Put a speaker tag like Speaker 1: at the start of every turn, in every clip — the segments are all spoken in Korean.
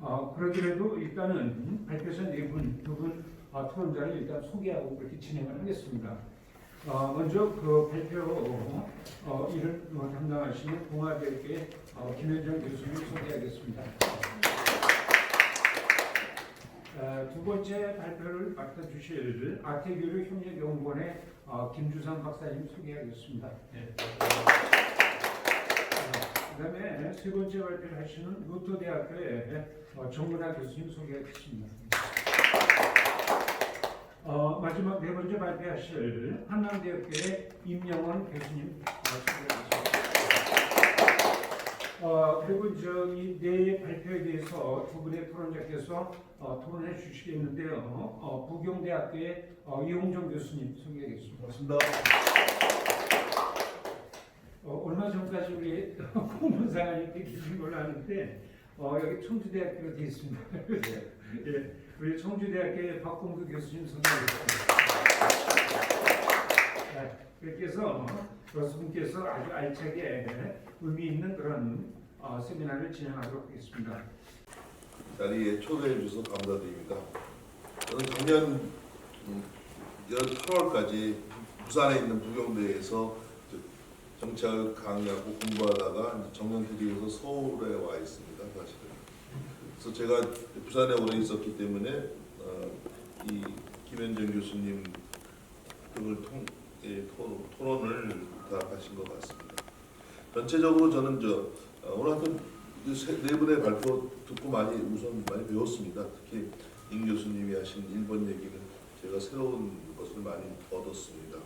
Speaker 1: 어, 그러더라도 일단은 발표자 네분 두분 어, 토론자를 일단 소개하고 그렇게 진행을 하겠습니다. 어, 먼저 그 발표 어, 일을 어, 담당하시는 동아대학교의 어, 김현정 교수님 소개하겠습니다. 어, 두 번째 발표를 맡아주실 아태교류 협력연구원의 어, 김주상 박사님 소개하겠습니다. 그 다음에 세 번째 발표를 하시는 루터대학교의 어, 정문아 교수님 소개하겠습니다. 어, 마지막 네 번째 발표하실 한남대학교의 임영원 교수님 어, 소개하겠습니다. 어, 그리고 저이 네 발표에 대해서 두 분의 토론자께서 어, 토론해 주시겠는데요. 어, 부경대학교의 어, 이홍정 교수님 소개하겠습니다.
Speaker 2: 고맙습니다.
Speaker 1: 어, 얼마 전까지 우리 이렇게 계신 걸로 아는데 어, 여기 청주대학교로 되어 있습니다. 예, 우리 청주대학교의 박공수 교수님 소개하겠습니다. 네, 그래서 교수님께서 아주 알차게 의미 있는 그런 어, 세미나를 진행하도록 하겠습니다.
Speaker 2: 자리에 초대해 주셔서 감사드립니다. 저는 작년 음, 8월까지 부산에 있는 부경대에서 정치학을 강의하고 공부하다가 이제 정년 퇴직해서 서울에 와 있습니다. 사실은. 그래서 제가 부산에 오래 있었기 때문에 어, 이 김현정 교수님 등을 통 예, 토- 토론을 부탁하신 것 같습니다. 전체적으로 저는 저 어, 오늘 하여튼 네 분의 발표 듣고 많이 우선 많이 배웠습니다. 특히 임 교수님이 하신 일본 얘기는 제가 새로운 것을 많이 얻었습니다.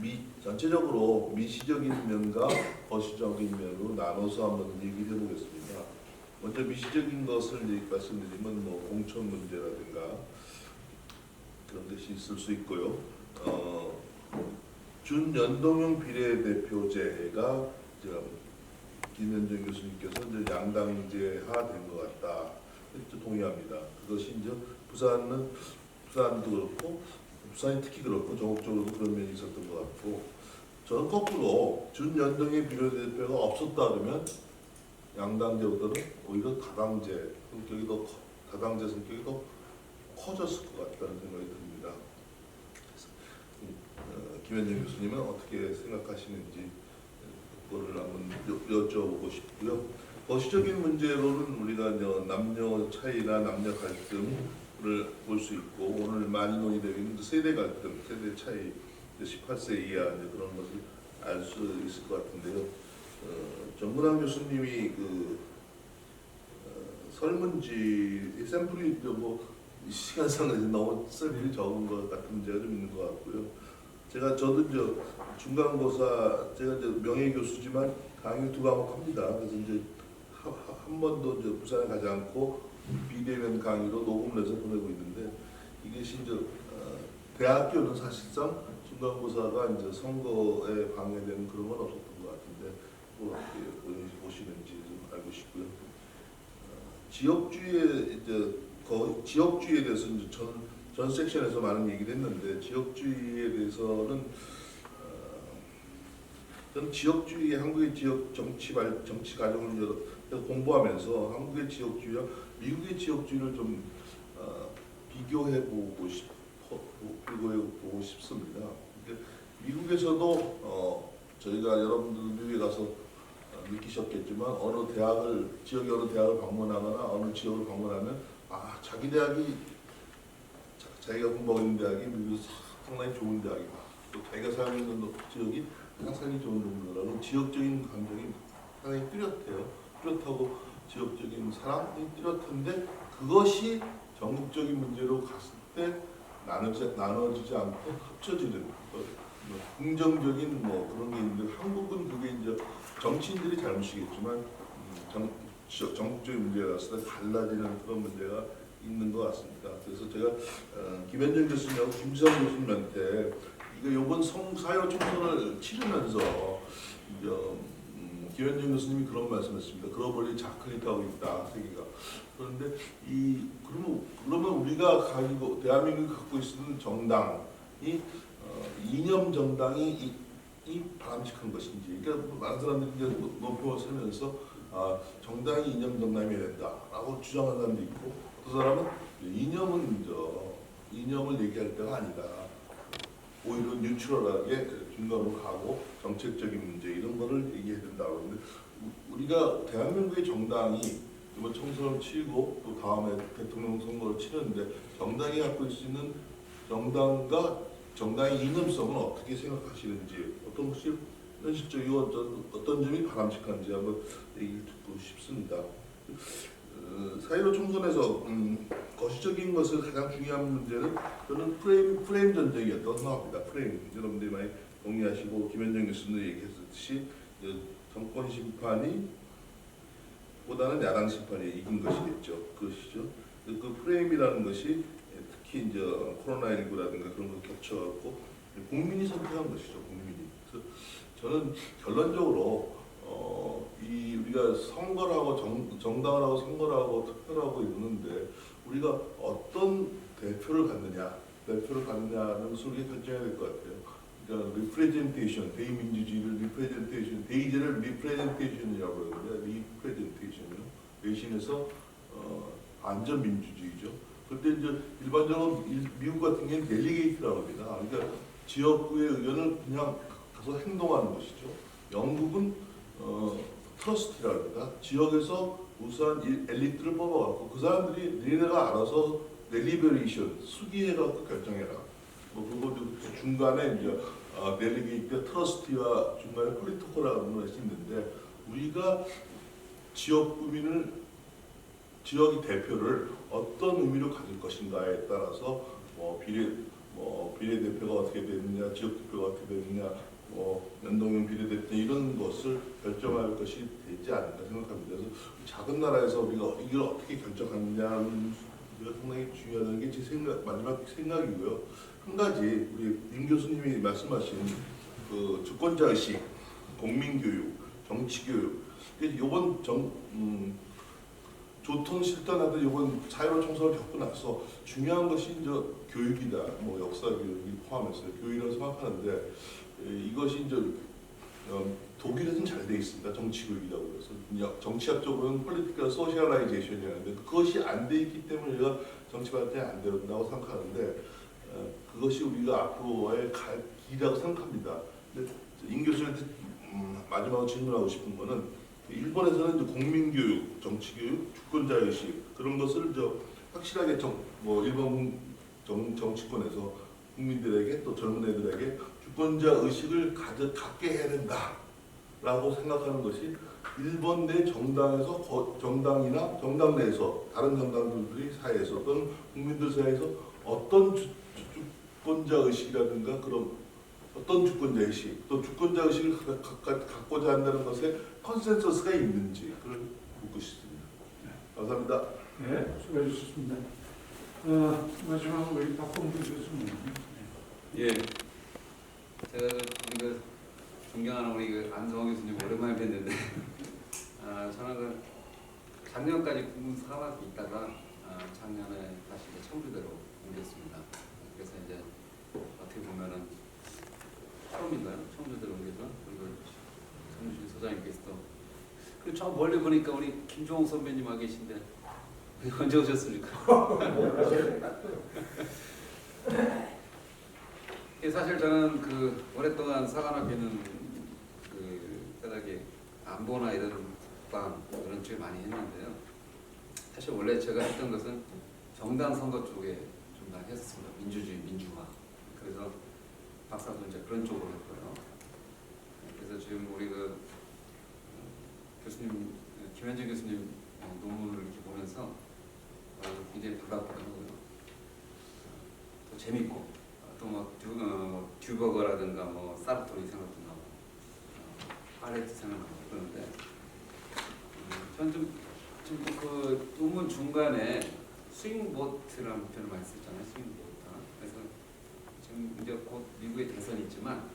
Speaker 2: 미 전체적으로 미시적인 면과 거시적인 면으로 나눠서 한번 얘기해 보겠습니다. 먼저 미시적인 것을 말씀드리면 뭐 공천 문제라든가 그런 것이 있을 수 있고요. 어, 준연동형 비례대표제가 김현정 교수님께서 이제 양당제화 된 것 같다. 동의합니다. 그것이 이제 부산은 부산도 그렇고 부산이 특히 그렇고 전국적으로도 그런 면이 있었던 것 같고 저는 거꾸로 준연동의 비례대표가 없었다 그러면 양당제보다는 오히려 다당제 성격이 더 커- 다당제 성격이 더 커졌을 것 같다는 생각이 듭니다. 그래서, 어, 김현정 교수님은 어떻게 생각하시는지 그거를 한번 여- 여쭤보고 싶고요. 거시적인 문제로는 우리가 이제 남녀 차이나 남녀 갈등을 볼 수 있고 오늘 많이 논의되고 있는 세대 갈등, 세대 차이, 18세 이하 그런 것을 알 수 있을 것 같은데요. 어, 정문환 교수님이 그 어, 설문지 이 샘플이 좀뭐 시간상은 너무 샘플이 적은 것 같은 문제가 좀 있는 것 같고요. 제가 저도 이제 중간고사 제가 이제 명예 교수지만 강의 두 과목 합니다. 그래서 이제 한 번도 이제 부산에 가지 않고 비대면 강의로 녹음을 해서 보내고 있는데 이게 이제 어, 대학교는 사실상 중간고사가 이제 선거에 방해되는 그런 건 없었던 것 같은데 뭐 어떻게 보시는지 좀 알고 싶고요. 어, 지역주의 이제 거, 지역주의에 대해서 이제 전, 전 섹션에서 많은 얘기를 했는데 지역주의에 대해서는 어, 지역주의 한국의 지역 정치 발 정치 여러 공부하면서 한국의 지역주의와 미국의 지역주의를 좀 어, 비교해 보고 싶어 비교해 보고 싶습니다. 미국에서도 어, 저희가 여러분들 미국에 가서 어, 느끼셨겠지만 어느 대학을 지역의 어느 대학을 방문하거나 어느 지역을 방문하면 아 자기 대학이 자, 자기가 공부하고 있는 대학이 미국에서 상당히 좋은 대학이다. 또 자기가 살고 있는 지역이 상당히 좋은 동네라고 지역적인 감정이 상당히 뚜렷해요. 뚜렷하고 지역적인 사랑이 뚜렷한데 그것이 전국적인 문제로 갔을 때 나눠지, 나눠지지 않고 합쳐지는 것, 뭐 긍정적인 뭐 그런 게 있는데 한국은 그게 이제 정치인들이 잘못이겠지만 음, 정, 지역, 전국적인 문제가 갔을 때 갈라지는 그런 문제가 있는 것 같습니다. 그래서 제가 어, 김현정 교수님하고 김수영 교수님한테 이거 이번 성 사회 총선을 치르면서 이제 음, 김현정 교수님이 그런 말씀했습니다. 글로벌리 자클릭하고 있다 세계가. 그런데 이 그러면 그러면 우리가 가지고 대한민국이 갖고 있는 정당이 어, 이념 정당이 이, 이 바람직한 것인지. 그러니까 많은 사람들이 이제 높여 세면서 아, 아, 정당이 이념 정당이어야 된다라고 주장하는 사람도 있고 어떤 사람은 이념은 저 이념을 얘기할 때가 아니다. 오히려 뉴트럴하게 중간으로 가고 정책적인 문제 이런 거를 얘기해야 된다고 우- 우리가 대한민국의 정당이 이번 총선을 치르고 또 다음에 대통령 선거를 치르는데 정당이 갖고 있는 정당과 정당의 이념성은 어떻게 생각하시는지 어떤 혹시 현실적이고 어떤, 어떤 점이 바람직한지 한번 얘기를 듣고 싶습니다. 어, 사이로 총선에서 음, 거시적인 것을 가장 중요한 문제는 저는 프레임, 프레임 전쟁이었다고 생각합니다. 프레임 여러분들이 많이 동의하시고 김현정 교수도 얘기했듯이 그 정권 심판이 보다는 야당 심판이 이긴 것이겠죠. 그것이죠. 그, 그 프레임이라는 것이 특히 이제 코로나19라든가 그런 걸 겹쳐갖고 국민이 선택한 것이죠. 국민이. 그래서 저는 결론적으로 어, 이 우리가 선거를 하고 정, 정당을 하고 선거를 하고 투표를 하고 이러는데 우리가 어떤 대표를 갖느냐, 대표를 갖느냐는 우리가 결정해야 될 것 같아요. 그러니까 리프레젠테이션, 대의민주주의를 리프레젠테이션, 대의제를 리프레젠테이션이라고 그러는데 리프레젠테이션이요. 대신해서 어, 안전민주주의죠. 그런데 이제 일반적으로 일- 미국 같은 경우는 델리게이트라고 합니다. 그러니까 지역구의 의견을 그냥 가서 행동하는 것이죠. 영국은 어, 트러스티라고 합니다. 지역에서 우수한 일- 엘리트를 뽑아갖고 그 사람들이 니네가 알아서 델리베레이션 수기해갖고 결정해라. 뭐 그것도 중간에 이제 어, 델리게이트 트러스티와 중간에 폴리토코라는 것이 있는데 우리가 지역 구민을 지역의 대표를 어떤 의미로 가질 것인가에 따라서 뭐 비례 뭐 비례 대표가 어떻게 되느냐, 지역 대표가 어떻게 되느냐, 뭐 연동형 비례대표 이런 것을 결정할 것이 되지 않을까 생각합니다. 그래서 작은 나라에서 우리가 이걸 어떻게 결정하느냐는 게 상당히 중요하다는 게 제 생각 마지막 생각이고요. 한 가지 우리 임 교수님이 말씀하신 그 주권자 의식, 국민교육, 정치교육 이번 정 음, 조통 실탄하듯 이번 사회로 총선을 겪고 나서 중요한 것이 이제 교육이다. 뭐 역사 교육이 포함해서 교육이라고 생각하는데 에, 이것이 이제 어, 독일에서는 잘 돼 있습니다. 정치 교육이라고 그래서 여- 정치학적으로는 폴리티컬 소셜라이제이션이라는데 그것이 안 돼 있기 때문에 우리가 정치 발전이 안 된다고 생각하는데 어, 그것이 우리가 앞으로의 갈 길이라고 생각합니다. 근데 임 교수한테 음, 마지막으로 질문하고 싶은 거는 일본에서는 이제 국민교육, 정치교육, 주권자의식 그런 것을 저 확실하게 정, 뭐 일본 정, 정치권에서 국민들에게 또 젊은 애들에게 주권자 의식을 가져 갖게 해야 된다라고 생각하는 것이 일본 내 정당에서 거- 정당이나 정당 내에서 다른 정당들이 사이에서 또는 국민들 사이에서 어떤 주, 주, 주권자 의식이라든가 그런 어떤 주권자 의식 또 주권자 의식을 가- 가- 갖고자 한다는 것에 컨센서스가 있는지 그걸 묻고 싶습니다. 감사합니다.
Speaker 1: 네, 수고해 주셨습니다. 어, 마지막으로 우리 박봉준 교수님.
Speaker 3: 예. 제가 그 우리 그 존경하는 우리 그 안성호 교수님 오랜만에 뵀는데 아, 저는 그 작년까지 공군 사관에 있다가 아, 작년에 다시 이제 청주대로 옮겼습니다. 그래서 이제 어떻게 보면은 처음인가요? 청주대로 옮겨서 그리고 정준 소장님께서도 그리고 저 멀리 보니까 우리 김종욱 선배님 와 계신데 언제 오셨습니까? 저는 그 오랫동안 사관학교는 그 까닭에 안보나 이런 국방 그런 쪽에 많이 했는데요. 사실 원래 제가 했던 것은 정당 선거 쪽에 좀 많이 했었습니다. 민주주의, 민주화. 그래서 박사도 이제 그런 쪽으로 했고요. 그래서 지금 우리 그 어, 교수님 김현정 교수님 어, 논문을 이렇게 보면서 어, 굉장히 하고요. 어, 또 재밌고 또뭐 듀, 어, 뭐뭐 사르토리 생각도 나고 어, 파레트 생각나고 그러는데 음, 저는 좀좀그 논문 중간에 스윙보트라는 표현을 많이 쓰잖아요 스윙보트. 그래서 지금 이제 곧 미국의 대선이 있지만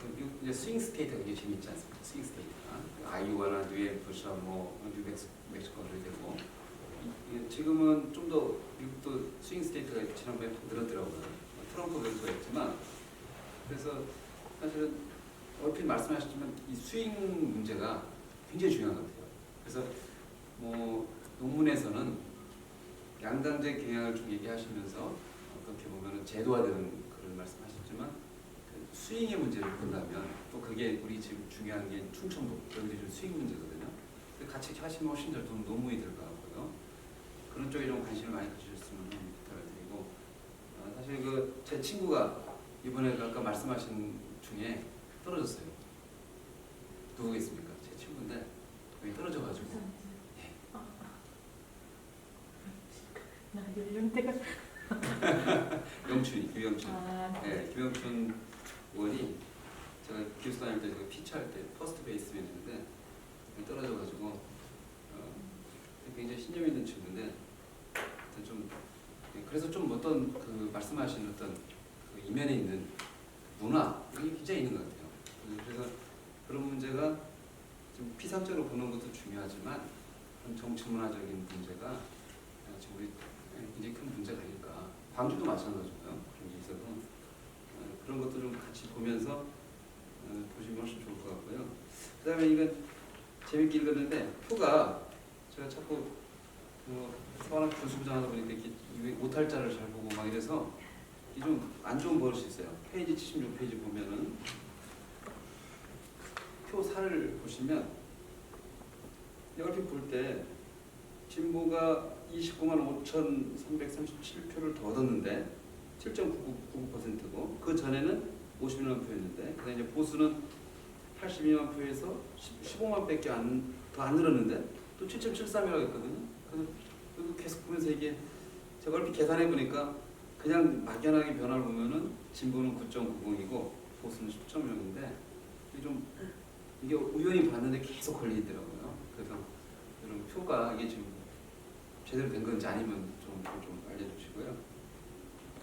Speaker 3: 그 이제 스윙 스테이트가 굉장히 재밌지 않습니까? 스윙 스테이트가. 그 아이오와나 뉴햄프셔 뭐 뉴멕시코도 되고. 지금은 좀 더 미국도 스윙 스테이트가 지난번에 늘었더라고요. 트럼프 변수가 있지만 그래서 사실은 얼핏 말씀하셨지만 이 스윙 문제가 굉장히 중요한 것 같아요. 그래서 뭐 논문에서는 양당제 경향을 좀 얘기하시면서 어떻게 보면은 제도화되는 그런 말씀하셨지만 그 스윙의 문제를 본다면 또 그게 우리 지금 중요한 게 충청도 여기도 좀 스윙 문제거든요. 근데 같이 하시면 훨씬 더좀 논문이 될 것 같고요. 그런 쪽에 좀 관심을 많이 가지셨으면 부탁을 드리고 어, 사실 그 제 친구가 이번에 그 아까 말씀하신 중에 떨어졌어요. 누구겠습니까? 제 친구인데 여기 떨어져가지고
Speaker 4: 나 연령대가
Speaker 3: 영춘이 유영춘.
Speaker 4: 아,
Speaker 3: 네, 김영춘 의원이 제가 기숙사 다닐 때 제가 피치할 때 퍼스트 베이스맨이었는데 떨어져가지고 어, 굉장히 신념 있는 친구인데 좀 네, 그래서 좀 어떤 그 말씀하신 어떤 그 이면에 있는 문화 이게 굉장히 있는 것 같아요. 네, 그래서 그런 문제가 좀 피상적으로 보는 것도 중요하지만 정치 문화적인 문제가 어, 지금 우리 굉장히 큰 문제가 아닐까. 광주도 마찬가지고요. 그런 게 있어서 어, 그런 것도 좀 같이 보면서 어, 보시면 훨씬 좋을 것 같고요. 그다음에 이건 재밌게 읽었는데 표가 제가 자꾸 뭐 서울학 교수부장 하다 보니까 이렇게 이 오탈자를 잘 보고 막 이래서 좀 안 좋은 버릇이 있어요. 페이지 76페이지 보면은 표 4를 보시면 이렇게 볼때 진보가 29만 5,337표를 더 얻었는데 7.99%고 그 전에는 51만 표였는데 그다음에 이제 보수는 82만 표에서 15만 밖에 안, 더안 늘었는데 또 7.73이라고 했거든요. 그래서 계속 보면서 이게 제가 얼핏 계산해 보니까 그냥 막연하게 변화를 보면은 진보는 9.90이고 보수는 10.0인데 이게 좀 이게 우연히 봤는데 계속 걸리더라고요. 그래서 이런 표가 이게 지금 제대로 된 건지 아니면 좀, 좀 알려주시고요.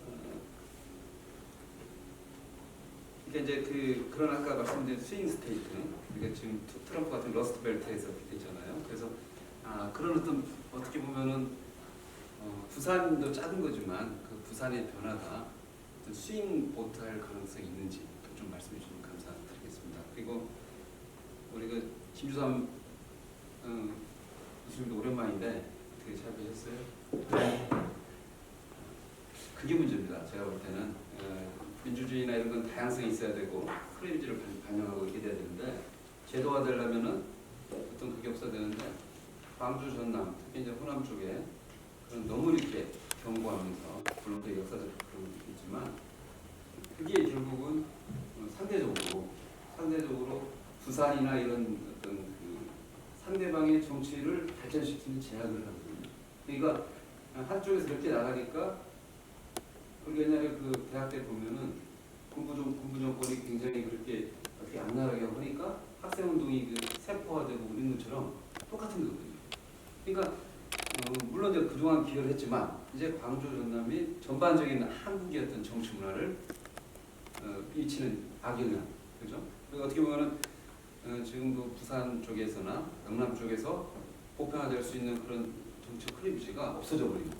Speaker 3: 어, 이게 이제 그 그런 아까 말씀드린 스윙 스테이트 이게 지금 투- 트럼프 같은 러스트 벨트에서 되잖아요. 그래서 아 그런 어떤 어떻게 보면은 어, 부산도 작은 거지만 그 부산의 변화가 어떤 스윙 보트 할 가능성이 있는지 좀 말씀해 주시면 감사드리겠습니다. 그리고 우리 그 김주삼 어, 교수님도 오랜만인데 어떻게 잘 계셨어요? 그게 문제입니다. 제가 볼 때는 어, 민주주의나 이런 건 다양성이 있어야 되고 프레임지를 반- 반영하고 이렇게 돼야 되는데 제도화 되려면은 어떤 그게 없어야 되는데 광주 전남 특히 이제 호남 쪽에 너무 이렇게 경고하면서 물론 또 역사적 그런 것도 있지만 그게 결국은 어, 상대적으로 상대적으로 부산이나 이런 어떤 그 상대방의 정치를 발전시키는 제약을 하거든요. 그러니까 한쪽에서 그렇게 나가니까 우리 옛날에 그 대학 때 보면은 군부 정 군부 정권이 굉장히 그렇게 어떻게 안 나가게 하니까 학생 운동이 그 세포화되고 이런 것처럼 똑같은 거거든요. 그러니까 어, 물론 이제 그동안 기여를 했지만 이제 광주 전남이 전반적인 한국의 어떤 정치 문화를 어, 미치는 악영향, 그죠? 그리고 어떻게 보면은 어, 지금 그 부산 쪽에서나 영남 쪽에서 보편화될 수 있는 그런 정치 클리비지가 없어져 버리는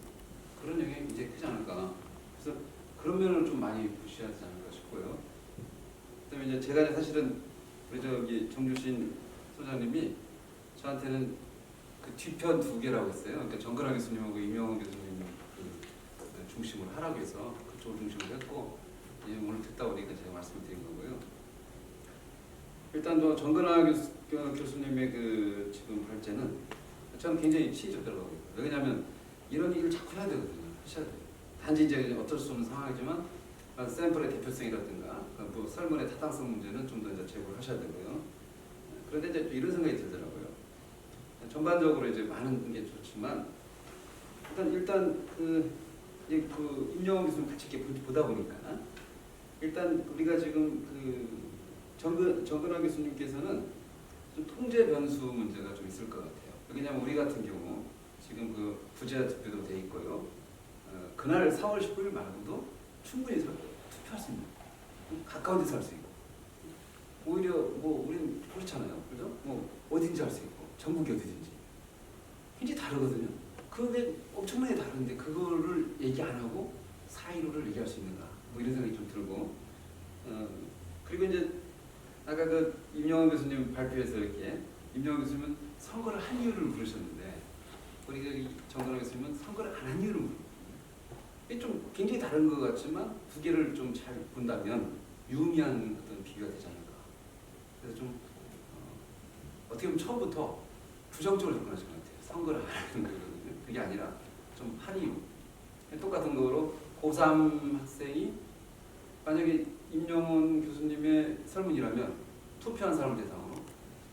Speaker 3: 그런 영향이 이제 크지 않을까. 그래서 그런 면을 좀 많이 무시하지 않을까 싶고요. 그다음에 이제 제가 사실은 우리 저기 정주신 소장님이 저한테는 그 뒤편 두 개라고 했어요. 그러니까 정근하 교수님하고 임영원 교수님 그 중심으로 하라고 해서 그쪽을 중심으로 했고 이제 오늘 듣다 보니까 제가 말씀을 드린 거고요. 일단 또 정근하 교수, 교- 교수님의 그 지금 발제는 저는 굉장히 시적더라고요. 왜냐하면 이런 얘기를 자꾸 해야 되거든요. 하셔야 돼요. 단지 이제 어쩔 수 없는 상황이지만 어, 샘플의 대표성이라든가 어, 뭐 설문의 타당성 문제는 좀 더 이제 제고를 하셔야 되고요. 그런데 이제 또 이런 생각이 들더라고요. 전반적으로 이제 많은 게 좋지만 일단 일단 그, 그 임영웅 교수님 같이 이렇게 보- 보다 보니까 일단 우리가 지금 그 정근 정근하 교수님께서는 좀 통제 변수 문제가 좀 있을 것 같아요. 왜냐하면 우리 같은 경우 지금 그 부재자 투표도 돼 있고요. 어, 그날 4월 19일 말고도 충분히 사- 투표할 수 있는 가까운 데서 할 수 있고 오히려 뭐 우리는 그렇잖아요. 그죠? 뭐 어딘지 할 수 있고 전국이 어디든지 굉장히 다르거든요. 그게 엄청나게 다른데 그거를 얘기 안 하고 4.15를 얘기할 수 있는가 뭐 이런 생각이 좀 들고 어, 그리고 이제 아까 그 임영원 교수님 발표에서 이렇게 임영웅 교수님은 선거를 한 이유를 물으셨는데 우리 정근호 교수님은 선거를 안 한 이유를. 이게 좀 굉장히 다른 것 같지만 두 개를 좀 잘 본다면 유의미한 어떤 비교가 되지 않을까. 그래서 좀 어, 어떻게 보면 처음부터 부정적으로 접근하신 것 같아요. 선거를 안 하는 거거든요. 그게 아니라 좀한 이유. 똑같은 거로 고3 학생이 만약에 임영훈 교수님의 설문이라면 투표한 사람을 대상으로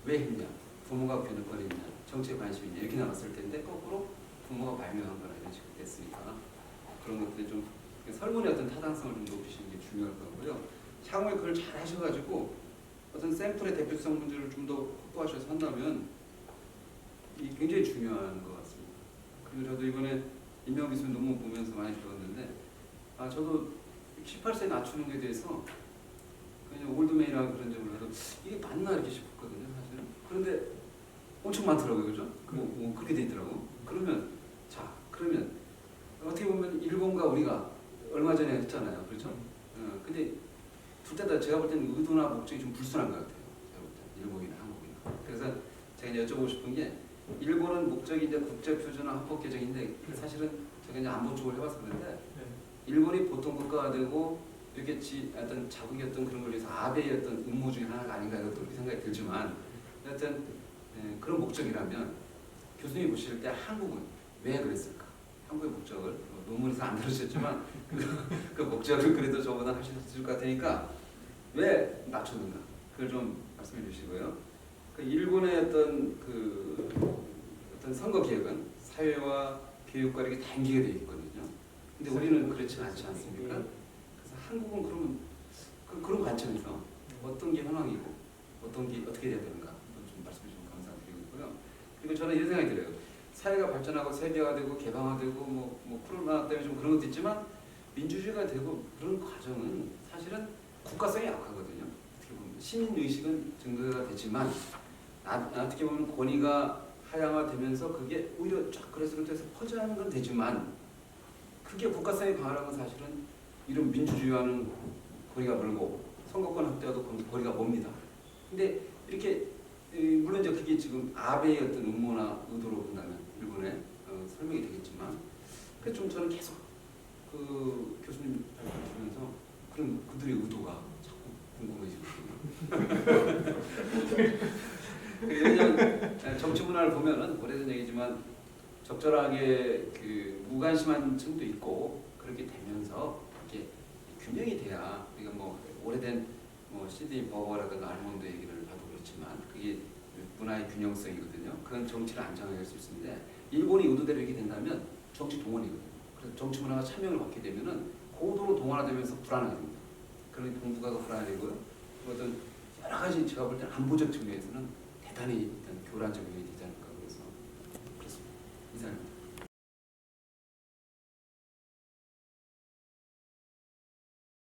Speaker 3: 왜 했냐, 부모가 변호권이 있냐, 정치에 관심이 있냐 이렇게 나갔을 텐데 거꾸로 부모가 발명한 거나 이런 식으로 됐으니까 그런 것들이 좀 설문의 어떤 타당성을 좀 높이시는 게 중요할 거고요. 향후에 그걸 잘 하셔가지고 어떤 샘플의 대표성 문제를 좀 더 확보하셔서 한다면 이 굉장히 중요한 것 같습니다. 그리고 저도 이번에 임명 교수님 논문 보면서 많이 배웠는데 아 저도 18세 낮추는 게 대해서 그냥 올드맨이라고 그런 점을 해도 이게 맞나 이렇게 싶었거든요 사실은 그런데 엄청 많더라고요 그죠? 뭐, 뭐 그렇게 돼 있더라고 그러면 자 그러면 어떻게 보면 일본과 우리가 얼마 전에 했잖아요 그렇죠? 어, 근데 둘 다 제가 볼 때는 의도나 목적이 좀 불순한 것 같아요 제가 볼 때는 일본이나 한국이나 그래서 제가 여쭤보고 싶은 게 일본은 목적이 이제 국제 표준화 헌법 개정인데 사실은 제가 이제 안보 쪽을 해봤었는데 일본이 보통 국가가 되고 이렇게 지, 어떤 자국이었던 그런 걸 위해서 아베의 어떤 음모 중에 하나가 아닌가 이것도 그렇게 생각이 들지만 여하튼 예, 그런 목적이라면 교수님이 보실 때 한국은 왜 그랬을까? 한국의 목적을 뭐 논문에서 안 들으셨지만 그, 그 목적을 그래도 저보다 하실 수 있을 것 같으니까 왜 낮췄는가? 그걸 좀 말씀해 주시고요. 그 일본의 어떤 그 어떤 선거 개혁은 사회와 교육과 이렇게 다 연계가 되어 있거든요. 근데 우리는 그렇지 않지 않습니까? 그래서 한국은 그러면 그, 그런 관점에서 어떤 게 현황이고 어떤 게 어떻게 돼야 되는가 좀 말씀해 주시면 감사드리고요. 그리고 저는 이런 생각이 들어요. 사회가 발전하고 세계화되고 개방화되고 뭐, 뭐 코로나 때문에 좀 그런 것도 있지만 민주주의가 되고 그런 과정은 사실은 국가성이 약하거든요. 시민 의식은 증가가 되지만 아, 어떻게 보면 권위가 하향화되면서 그게 오히려 쫙 그래서부터 퍼져나가는 건 되지만 그게 국가성이 강화라는 건 사실은 이런 민주주의와는 거리가 멀고 선거권 확대와도 거- 거리가 멉니다. 근데 이렇게 이, 물론 이제 그게 지금 아베의 어떤 음모나 의도로 본다면 일본의 어, 설명이 되겠지만 그래서 좀 저는 계속 그 교수님 발표를 들으면서 그런 그들의 의도가 자꾸 궁금해지거든요. 왜냐면 정치 문화를 보면은 오래된 얘기지만 적절하게 그 무관심한 층도 있고 그렇게 되면서 이렇게 균형이 돼야 우리가 뭐 오래된 뭐 시드니 버거라든가 알몬드 얘기를 봐도 그렇지만 그게 문화의 균형성이거든요. 그건 정치를 안정하게 할수 있는데 일본이 의도대로 이렇게 된다면 정치 동원이거든요. 그래서 정치 문화가 참여를 받게 되면은 고도로 동원화되면서 됩니다. 그런 공부가 불안해지고요. 어떤 여러 가지 제가 볼 때는 안보적 측면에서는 대단히 일단 교란적 요인이 되지 않을까 그래서 그렇습니다. 이상입니다.